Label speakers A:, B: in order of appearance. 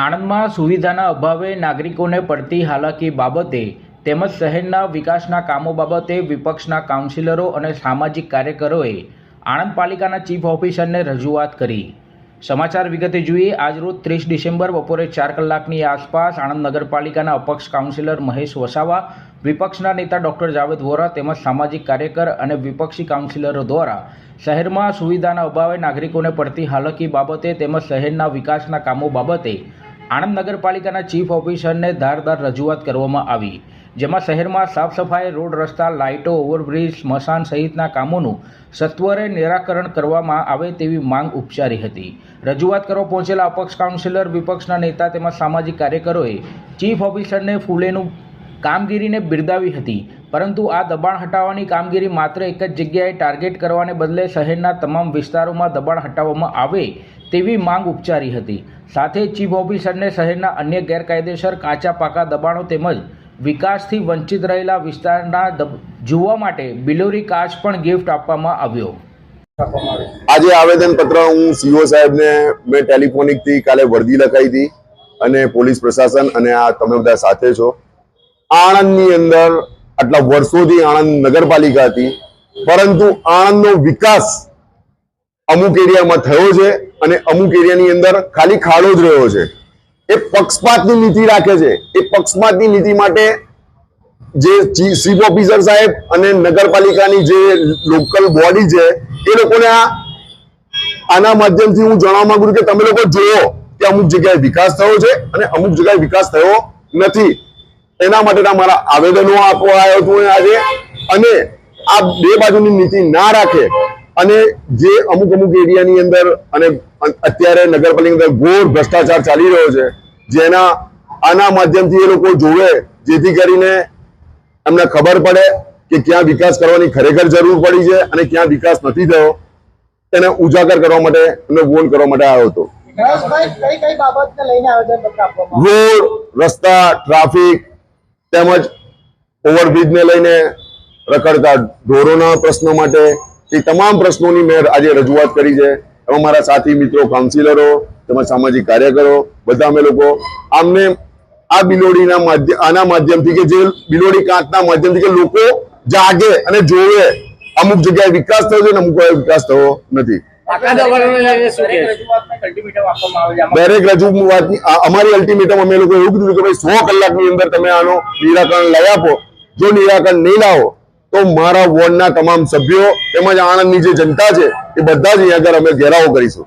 A: આણંદમાં સુવિધાના અભાવે નાગરિકોને પડતી હાલાકી બાબતે તેમજ શહેરના વિકાસના કામો બાબતે વિપક્ષના કાઉન્સિલરો અને સામાજિક કાર્યકરોએ આણંદ પાલિકાના ચીફ ઓફિસરને રજૂઆત કરી. સમાચાર વિગતે જોઈએ આજરોજ ત્રીસ ડિસેમ્બર બપોરે ચાર કલાકની આસપાસ આણંદ નગરપાલિકાના અપક્ષ કાઉન્સિલર મહેશ વસાવા, વિપક્ષના નેતા ડોક્ટર જાવેદ વોરા તેમજ સામાજિક કાર્યકર અને વિપક્ષી કાઉન્સિલરો દ્વારા શહેરમાં સુવિધાના અભાવે નાગરિકોને પડતી હાલકી બાબતે તેમજ શહેરના વિકાસના કામો બાબતે આણંદ નગરપાલિકાના ચીફ ઓફિસરને ધારદાર રજૂઆત કરવામાં આવી, જેમાં શહેરમાં સાફ સફાઈ, રોડ રસ્તા, લાઇટો, ઓવરબ્રિજ સ્મશાન સહિતના કામોનું સત્વરે નિરાકરણ કરવામાં આવે તેવી માંગ ઉપચારી હતી. રજૂઆત કરવા પહોંચેલા અપક્ષ કાઉન્સિલર વિપક્ષના નેતા તેમજ સામાજિક કાર્યકરોએ ચીફ ઓફિસરને ફૂલેનું કામગીરીને બિરદાવી હતી, પરંતુ આ દબાણ હટાવવાની કામગીરી માત્ર એક જ જગ્યાએ ટાર્ગેટ કરવાને બદલે શહેરના તમામ વિસ્તારોમાં દબાણ હટાવવામાં આવે તેવી માંગ ઉપચારી હતી. સાથે ચીફ ઓફિસરને શહેરના અન્ય ગેરકાયદેસર કાચા પાકા દબાણો તેમજ વિકાસથી વંચિત રહેલા વિસ્તારના જોવા માટે બિલોરી કાચ પણ ગિફ્ટ આપવામાં આવ્યો.
B: આજે આવેદન પત્ર હું સીઓ સાહેબને મેં ટેલિફોનિકથી કાલે વર્દી લખાઈ હતી અને પોલીસ પ્રશાસન અને આ તમે બધા સાથે છો. આણંદની અંદર આટલા વર્ષોથી આણંદ નગરપાલિકા હતી, પરંતુ આણંદનો વિકાસ અમુક એરિયામાં થયો છે અને અમુક એરિયાની અંદર ખાલી ખાડો જ રહ્યો છે. એ પક્ષપાતની નીતિ રાખે છે. એ પક્ષપાતની નીતિ માટે જે ચીફ ઓફિસર સાહેબ અને નગરપાલિકાની જે લોકલ બોડી છે, એ લોકોને આના માધ્યમથી હું જણાવવા માંગુ કે તમે લોકો જુઓ કે અમુક જગ્યાએ વિકાસ થયો છે અને અમુક જગ્યાએ વિકાસ થયો નથી. એના માટેના મારા આવેદનો આપવા આવ્યો હતું આજે. અને આ બે બાજુની નીતિ ના રાખે અને જે અમુક અમુક એરિયાની અંદર અને અત્યારે નગરપાલિકા અંદર ઘોર ભ્રષ્ટાચાર ચાલી રહ્યો છે, જેના આના માધ્યમથી એ લોકો જોવે, જેથી કરીને એમને ખબર પડે કે ક્યાં વિકાસ કરવાની ખરેખર જરૂર પડી છે અને ક્યાં વિકાસ નથી થયો તેને ઉજાગર કરવા માટે એમને વોન કરવા માટે આવ્યો હતો. રોડ, રસ્તા, ટ્રાફિક તેમજ ઓવરબ્રિજને લઈને રખડતા ઢોરોના પ્રશ્નો માટે એ તમામ પ્રશ્નોની મેં આજે રજૂઆત કરી છે. એમાં મારા સાથી મિત્રો કાઉન્સિલરો તેમજ સામાજિક કાર્યકરો બધા અમે લોકો આમને આ બિલોડીના માધ્યમ આના માધ્યમથી કે જે બિલોડી કાંતના માધ્યમથી કે લોકો જાગે અને જોવે અમુક જગ્યાએ વિકાસ થયો છે અને અમુક જગ્યાએ વિકાસ થયો નથી. દરેક રજૂઆત અમારી અલ્ટિમેટમ અમે લોકો એવું કીધું કે ભાઈ સો કલાકની અંદર તમે આનો નિરાકરણ લઈ આપો. જો નિરાકરણ નહીં લાવો તો મારા વોર્ડના તમામ સભ્યો તેમજ આણંદની જે જનતા છે એ બધા જ અહીંયા આગળ અમે ઘેરાવો કરીશું.